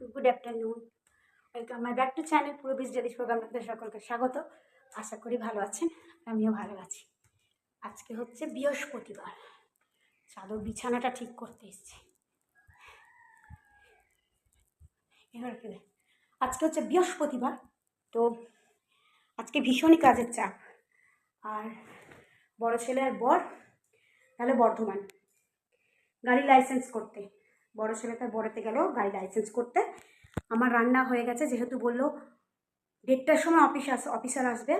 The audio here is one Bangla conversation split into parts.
Good afternoon welcome my back to channel পুরো বিজ জাদিস প্রোগ্রাম আপনাদের সকলকে স্বাগত। আশা করি ভালো আছেন, আমিও ভালো আছি। আজকে হচ্ছে বৃহস্পতিবার। চাদর বিছানাটা ঠিক করতে এসেছি। এবার আজকে হচ্ছে বৃহস্পতিবার, তো আজকে ভীষণই কাজের চাপ। আর বড় ছেলে আর বর, তাহলে বর্ধমান। গাড়ি লাইসেন্স করতে। বড় ছেলেটা বড়তে গেল, গাড়ি লাইসেন্স করতে। আমার রান্না হয়ে গেছে, যেহেতু বলল দেড়টার সময় অফিস আস অফিসার আসবে।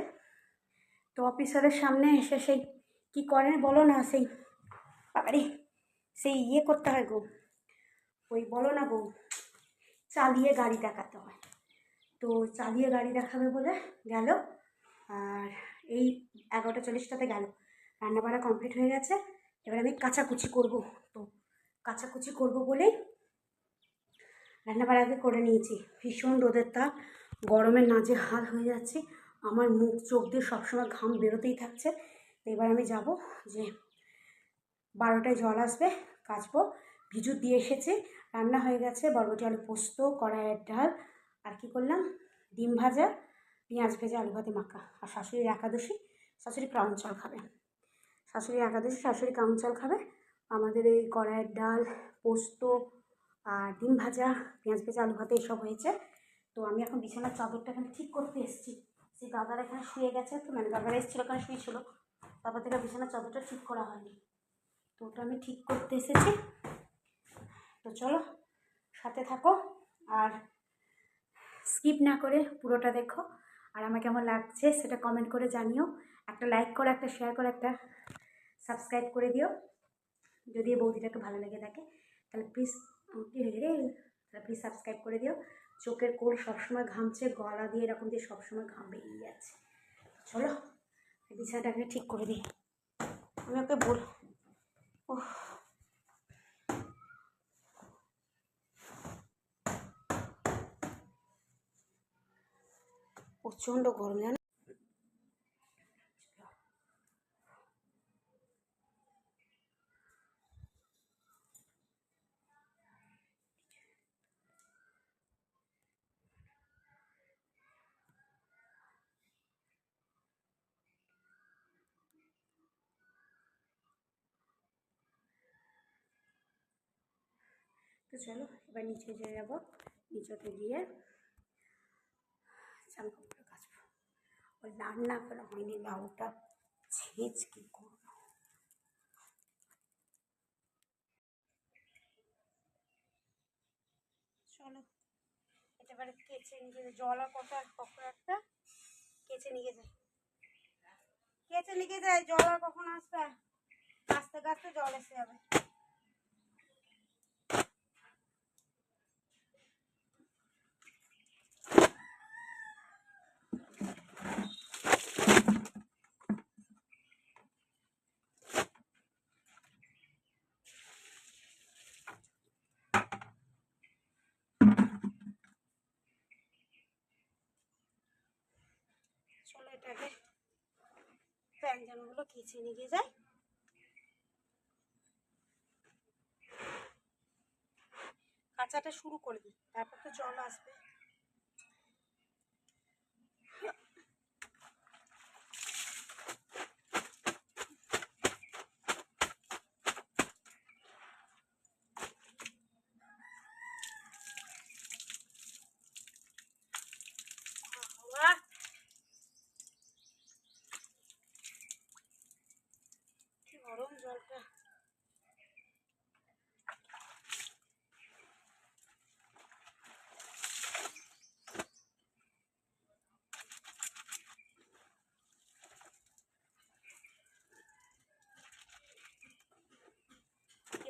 তো অফিসারের সামনে এসে সেই কী করেন বলো না, সেই বাবারে, সেই ইয়ে করতে হয় গো। ওই বলো না গো, চালিয়ে গাড়ি দেখাতে হয়। তো চালিয়ে গাড়ি দেখাবে বলে গেল, আর এই এগারোটা চল্লিশটাতে গেল। রান্নাবাড়া কমপ্লিট হয়ে গেছে। এবার আমি কাচাকুচি করব। কাচাকুচি করব বলেই রান্নাবাড়া আগে করে নিয়েছি। ভীষণ রোদের তাপ গরমে নাজে হাল হয়ে যাচ্ছে। আমার মুখ চোখ দিয়ে সবসময় ঘাম বেরোতেই থাকছে। এবার আমি যাব যে বারোটায় জল আসবে, কাচবো। ভিজুর দিয়ে এসেছে, রান্না হয়ে গেছে। বরবটি আলু পোস্ত, কড়াইয়ের ডাল, আর কি করলাম? ডিম ভাজা, পেঁয়াজ ভেজে আলু ভাতে মাখা। আর শাশুড়ির একাদশী, শাশুড়ি ক্রাউন চাল খাবে। শাশুড়ি একাদশী, শাশুড়ি ক্রাউন চাল খাবে। আমাদের এই কড়াইয়ের ডাল, পোস্ত আর ডিম ভাজা, পেঁয়াজ ভেজা, আলু ভাতে এসব হয়েছে। তো আমি এখন বিছানার চাদরটা এখানে ঠিক করতে এসেছি। সেই দাদারা এখানে শুয়ে গেছে তো মানে দাদারা এসেছিল এখানে শুয়েছিল তারপর থেকে বিছানার চাদরটা ঠিক করা হয়নি। তো ওটা আমি ঠিক করতে এসেছি। তো চলো, সাথে থাকো আর স্কিপ না করে পুরোটা দেখো। আর আমার কেমন লাগছে সেটা কমেন্ট করে জানিও। একটা লাইক করো, একটা শেয়ার করো, একটা সাবস্ক্রাইব করে দিও। যদি এই বৌদিটাকে ভালো লেগে থাকে, তাহলে প্লিজ কি হয়ে রে, তাহলে প্লিজ সাবস্ক্রাইব করে দিও। চোখের কোল সবসময় ঘামছে, গলা দিয়ে এরকম দিয়ে সবসময় ঘাম বেরিয়ে যাচ্ছে চলো বিছানাটাকে ঠিক করে দিই। আমি ওকে বল ওহ প্রচণ্ড গরম, জানো? তো চলো, এবার নিচে যেয়ে যাব। নিচেতে গিয়ে জামা কাপড় কাচবো ওই রান্না করা হয়নি, লাউটা ছেঁচ কি করব। চলো এটা এবারে কেচে নিয়ে জল আর কত কখন একটা কেচে নিয়ে যায় কেচে নিয়ে যায় জল আর কখন আসবে? কাচতে কাচতে জল এসে যাবে। এটাকে ব্যঞ্জনগুলো কেচে নিয়ে যায়। কাঁচাটা শুরু করে দিই তারপর তো জল আসবে বাবা, কি গরম জলটা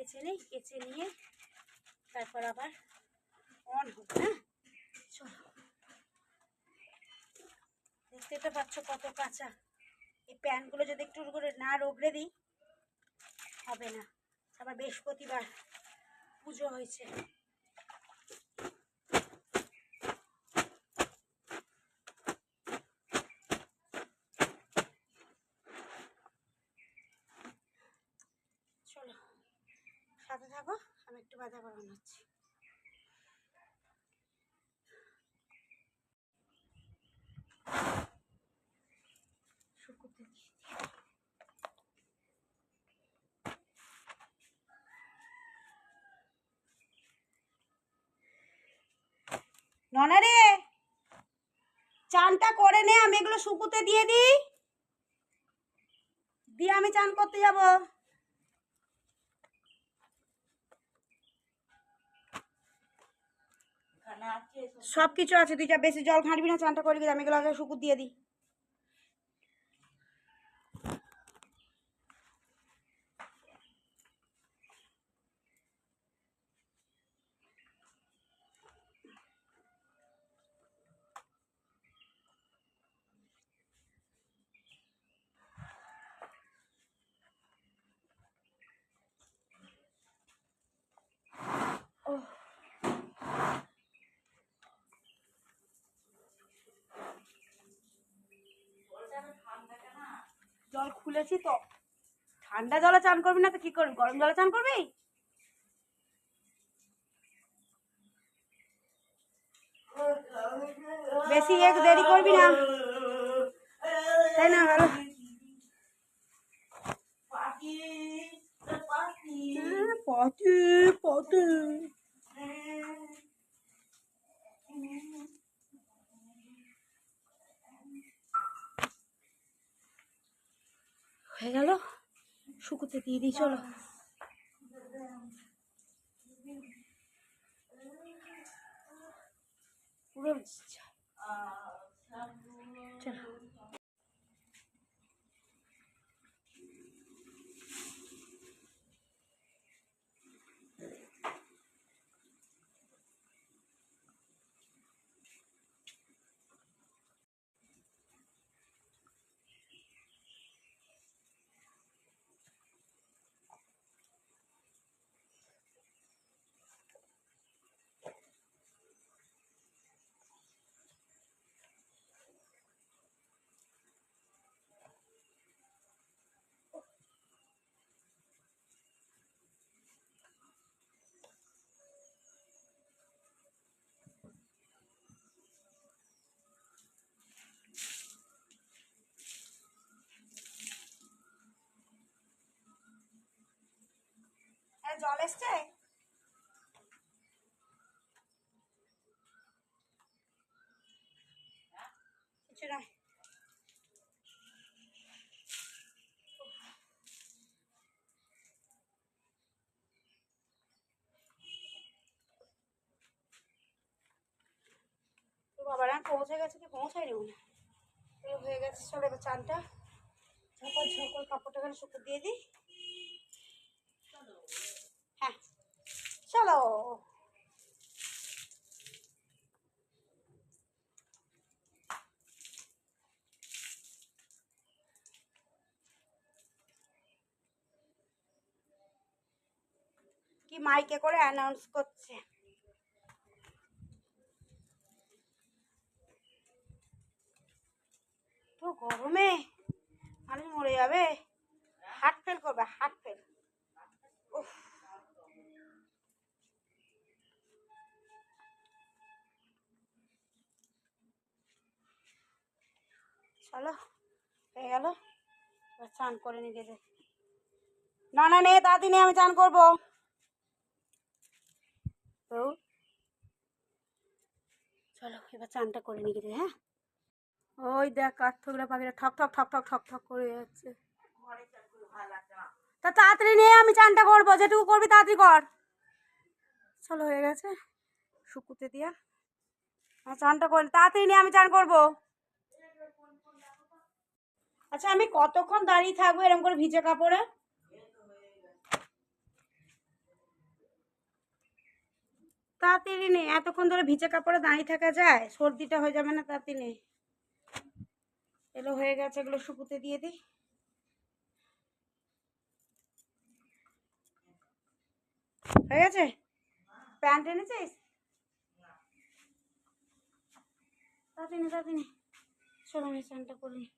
কেচে নিই কেচে নিয়ে তারপর আবার অন হবে হ্যাঁ? চলো। দেখতে তো পাচ্ছ কত কাঁচা। এই প্যানগুলো যদি একটু করে না রোগড়ে দিই, হবে না। আবার বৃহস্পতিবার পুজো হয়েছে। সাথে থাকো আমি একটু বাধা করে নিচ্ছি। শুকুতে চানটা করে নে, আমি এগুলো শুকুতে দিয়ে দিই। দিয়ে আমি চান করতে যাব। সব কিছু আছে, তুই যা বেশি জল ঘাঁটবি না, চানটা করবি আমি গেলে শুকুর দিয়ে দিই। জল খুলেছি তো। ঠান্ডা জলে চান করবি না তো কি করবি? গরম জলে চান করবি? বেশি এক দেরি করবি না। তাই না ভালো? হ্যাঁ, পটি পটি হয়ে গেল শুকুতে দিয়ে দিই চলো পুরো চলো জল এসছে? বাবার পৌঁছে গেছে কি? পৌঁছায়নি মনে হয়। হয়ে গেছে চলো এবার চানটা। ঝকর ঝকর কাপড়টা শুকো দিয়ে দিই। হ্যাঁ চলো। কি মাইকে করে অ্যানাউন্স করছে? তো গরমে মানুষ মরে যাবে। হার্ট ফেল করবে হার্ট ফেল চলো, হয়ে গেল। এবার চান করে নিয়ে দে না না নে দাদি নে আমি চান করব। তো, চলো, এবার চানটা করে নিয়ে গেছে হ্যাঁ? ওই দেখ, কাঠঠোকরা পাখিটা ঠক ঠক ঠক ঠক ঠক ঠক করে যাচ্ছে। তা তাড়াতাড়ি নিয়ে আমি চানটা করব, যেটুকু করবি তাড়াতাড়ি কর। চলো, হয়ে গেছে। শুকুতে দিয়া। আর চানটা করে তাড়াতাড়ি নিয়ে আমি চান করব। আচ্ছা আমি কতক্ষণ দাঁড়িয়ে থাকব এরকম করে ভিজে কাপড়ে? তাড়াতাড়ি নেই এতক্ষণ ধরে ভিজে কাপড়ে দাঁড়িয়ে থাকা যায়? সর্দিটা হয়ে যাবে না, তাড়াতাড়ি নেই এগুলো হয়ে গেছে, এগুলো শুকুতে দিয়ে দিই। হয়ে গেছে? প্যান্ট এনেছিস? তাড়াতাড়ি তাড়াতাড়ি। চলো আমি করে নিই।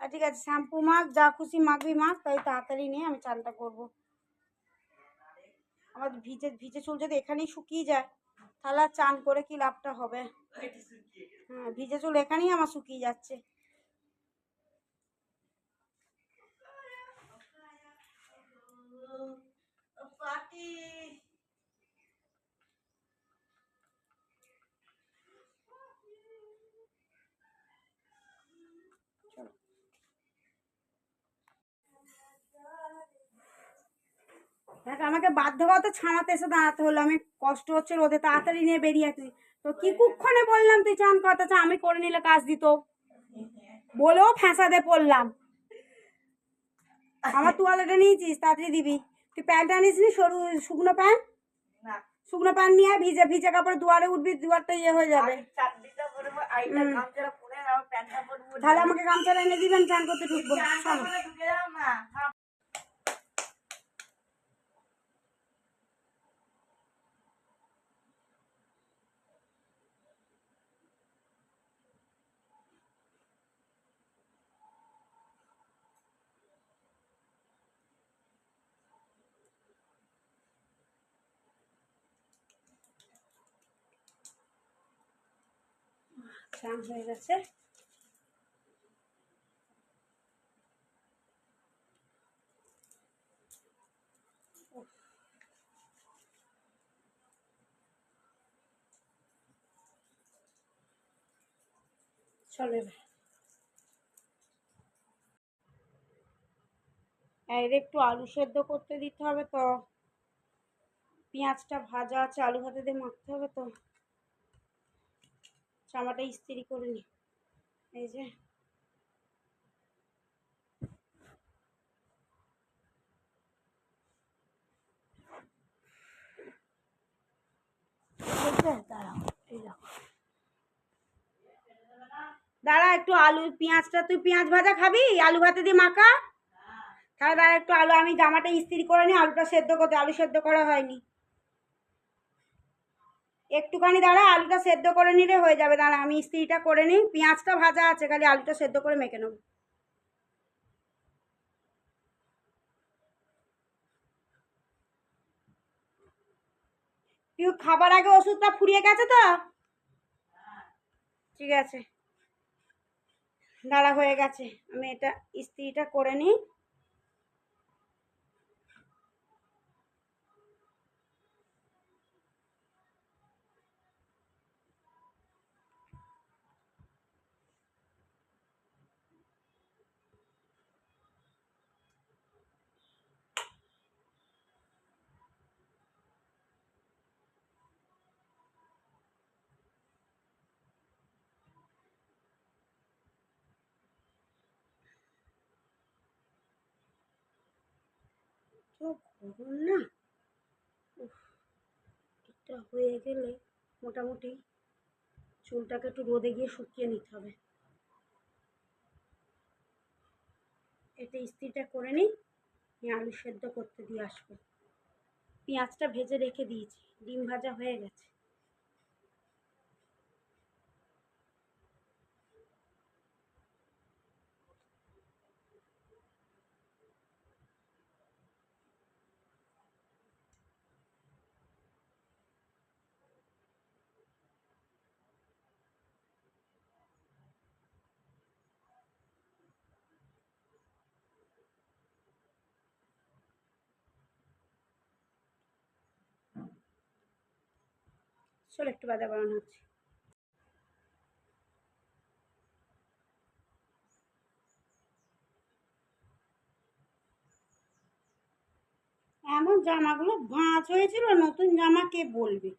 আর ঠিক আছে, শ্যাম্পু মাখ, যা খুশি মাখবি মাখ, তাই তাড়াতাড়ি নিয়ে আমি চানটা করব। আমার ভিজে ভিজে চুল যদি এখানেই শুকিয়ে যায়, তাহলে চান করে কি লাভটা হবে? হ্যাঁ ভিজে চুল এখানেই আমার শুকিয়ে যাচ্ছে। দেখ আমাকে বাধ্যগত ছানাতে এসে দাঁড়াতে হলো। আমি কষ্ট হচ্ছে রোদে তাড়াতাড়ি নিয়ে বেরিয়ে আসি। তো কি কুক্ষণে বললাম তুই চান কথা চা আমি করে নিলে কাজ দিত। বলেও ফ্যাঁসাতে পড়লাম। আমার তোয়ালেটা নিয়েছিস? তাড়াতাড়ি দিবি। তুই প্যান্ট আনিস নি? সরু শুকনো প্যান্ট? শুকনো প্যান্ট নিয়ে ভিজে ভিজে কাপড়ে দুয়ারে উঠবি দুয়ারটা ইয়ে হয়ে যাবে। তাহলে আমাকে গামছা এনে দিবেন চান করতে ঢুকবো। চান হয়ে গেছে। চলো এর একটু আলু সেদ্ধ করতে দিতে হবে তো। পেঁয়াজটা ভাজা আছে, আলু ভাতে দিয়ে মাখতে হবে তো। জামাটা ইস্ত্রি করে নি। এই যে। দাঁড়া, একটু আলু, পেঁয়াজটা তুই পেঁয়াজ ভাজা খাবি? আলু ভাতে দিয়ে মাখা? তাহলে দাঁড়া, একটু আলু, আমি জামাটা ইস্ত্রি করে নি, আলুটা সেদ্ধ করতে আলু সেদ্ধ করা হয়নি। একটুখানি দাঁড়া, আলুটা সেদ্ধ করে নিলে হয়ে যাবে। দাঁড়া, আমি ইস্ত্রিটা করে নিই। পেঁয়াজটা ভাজা আছে, খালি আলুটা সেদ্ধ করে মেখে নেব। তুই খাবার আগে ওষুধটা ফুরিয়ে গেছে তো? ঠিক আছে। দাঁড়া, হয়ে গেছে। আমি এটা ইস্ত্রিটা করে নিই। তো গরম না? এটা হয়ে গেলে মোটামুটি চুলটাকে একটু রোদে গিয়ে শুকিয়ে নিতে হবে। এটা ইস্ত্রিটা করে নিই আলু সেদ্ধ করতে দিয়ে আসব। পেঁয়াজটা ভেজে রেখে দিয়েছি, ডিম ভাজা হয়ে গেছে। চলো একটু বাদা বানানো হচ্ছে। এমন জামাগুলো ভাঁজ হয়েছিল নতুন জামা কে বলবে?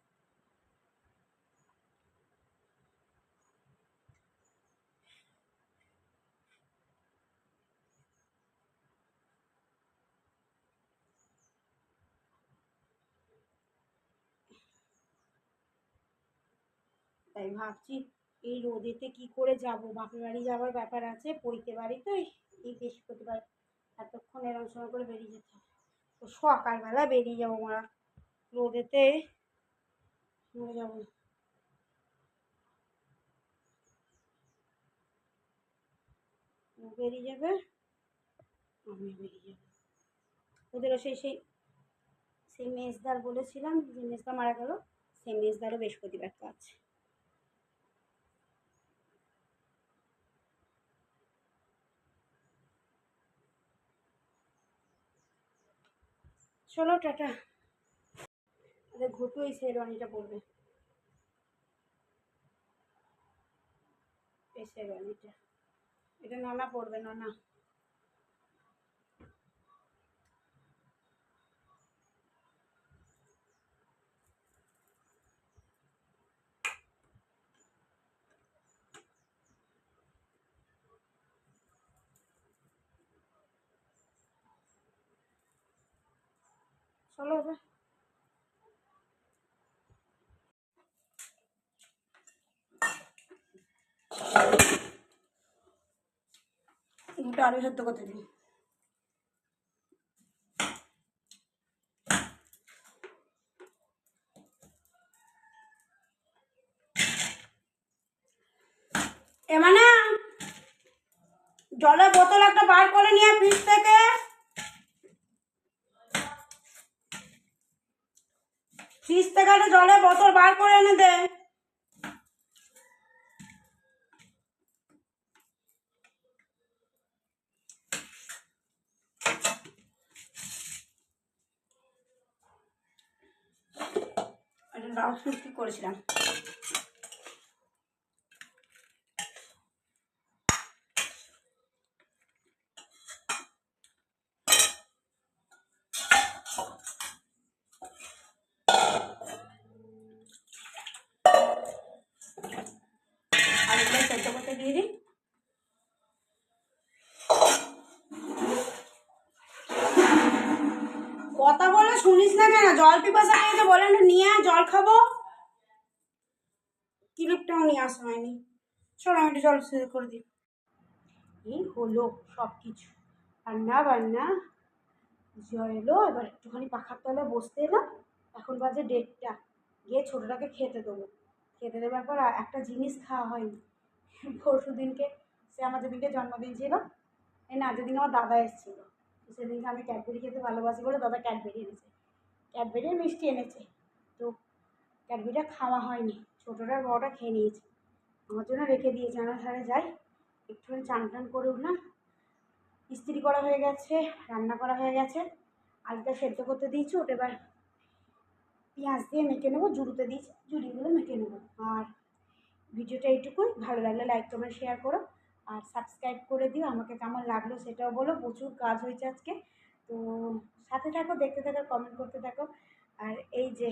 তাই ভাবছি, এই রোদেতে কি করে যাব? বাপের বাড়ি যাওয়ার ব্যাপার আছে পৈতে বাড়ি তো, এই- বৃহস্পতিবার এতক্ষণ এরকম সময় করে বেরিয়ে যেতে তো সকালবেলা বেরিয়ে যাব আমরা রোদেতে মরে যাব। বেরিয়ে যাবে, আমিও বেরিয়ে যাব। ওদেরও সেই সেই সেই মেজদার বলেছিলাম যে, মেজদা মারা গেল, সেই মেজদারও বৃহস্পতিবার কাজ চলো টাটা। আরে ঘটু এই শেরওয়ানিটা পড়বে। এই শেরওয়ানিটা এটা নানা পড়বে নানা। চলো এবার আলু সেদ্ধ করতে দিই মানে জলের বোতল একটা বার করে নিয়ে ফ্রিজ থেকে ফ্রিজ জলে বোতল বার করে এনে দে। লাউ করেছিলাম আলুগুলো সেদ্ধ করতে দিয়ে দিই কথা বলে শুনিস না কেন জল পিপাসা বলে না, নিয়ে জল খাব। ক্লিপটাও নিয়ে আসা হয়নি। চলো আমি একটু জল সেদ্ধ করে দিই। এই হলো সব কিছু রান্না বান্না। জল এলো, এবার একটুখানি পাখার তলায় বসতে এলাম। এখন বাজে দেড়টা। গিয়ে ছোটোটাকে খেতে দেবো। খেতে দেবার পর একটা জিনিস খাওয়া হয়নি। পরশু দিনকে সে আমার যেদিনকে জন্মদিন ছিল এই না, যেদিন আমার দাদা এসেছিল। সেদিনকে আমি ক্যাডবেরি খেতে ভালোবাসি বলে দাদা ক্যাডবেরি এনেছে। ক্যাডবেরি মিষ্টি এনেছে। ক্যাডবেরিটা খাওয়া হয়নি। ছোটোটা বড়টা খেয়ে নিয়েছে। আমার জন্য রেখে দিয়েছে। আমরা ধারে যাই। একটুখানি চান টান করে উঠলাম। ইস্ত্রি করা হয়ে গেছে, রান্না করা হয়ে গেছে। আলুটা সেদ্ধ করতে দিয়েছি, ওটা এবার পেঁয়াজ দিয়ে মেখে নেব, জুড়োতে দিয়েছি। জুড়িগুলো মেখে নেব। আর ভিডিওটা এইটুকুই। ভালো লাগলে লাইক কমেন্ট শেয়ার করো। আর সাবস্ক্রাইব করে দিও। আমাকে কেমন লাগল সেটাও বলো। প্রচুর কাজ হয়েছে আজকে। তো সাথে থাকো, দেখতে থাকো কমেন্ট করতে থাকো। আর এই যে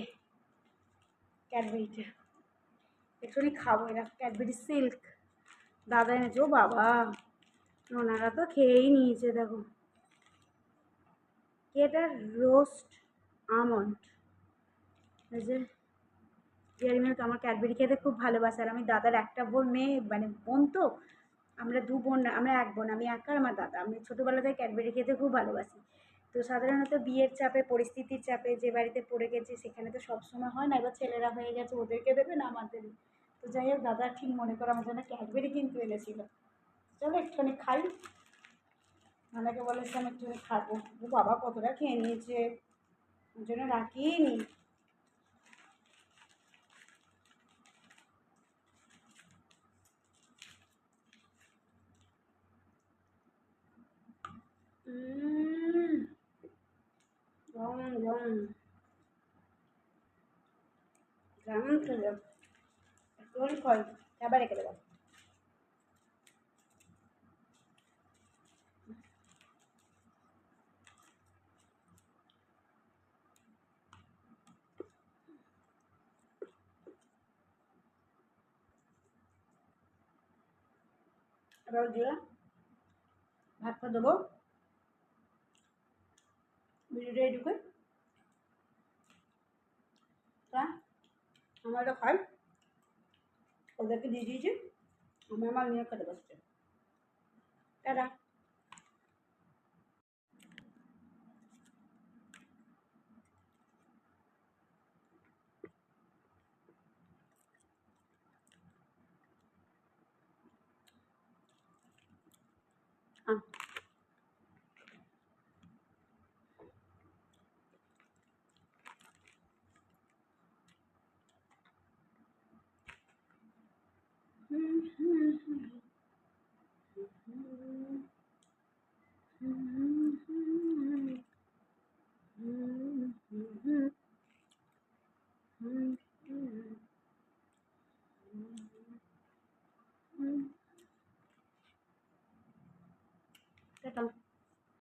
ক্যাডবেরিটা একটুখানি খাব, এরা ক্যাডবেরি সিল্ক। দাদা এনেছে, ও বাবা, ওনারা তো খেয়েই নিয়েছে, দেখো। কি এটা? Roast almond. এই যে ডেয়ারি মিল্ক আমার ক্যাডবেরি খেতে খুব ভালোবাসে, আর আমি দাদার একটা বোন, মেয়ে মানে বোন তো, আমরা দু বোন, আমরা এক বোন, আমি একা আমার দাদা। আমি ছোটোবেলা থেকে ক্যাডবেরি খেতে খুব ভালোবাসি। তো সাধারণত বিয়ের চাপে পরিস্থিতির চাপে যে বাড়িতে পড়ে গেছি সেখানে তো সবসময় হয় না এবার ছেলেরা হয়ে গেছে ওদেরকে দেবে না আমাদের তো যাই হোক দাদা ঠিক মনে করে আমার জন্য ক্যাডবেরি কিন্তু এনেছিল। চলো একটুখানি খাই। ওনাকে বলেছিলাম একটুখানি খাব। বাবা কতটা খেয়ে নিয়েছে। ওর জন্য রাখিই নি উম, yum, yum. কেমন খেলো একটুখানি খাই আবার রেখে দেবো দিয়ে ভাতটা দেবো ভিডিওটা এইটুকু তা আমরা এটা খাই ওদেরকে দিয়ে দিয়েছি আমি আমার নিয়ে খেতে বসছে টাটা আহ Mm-hmm.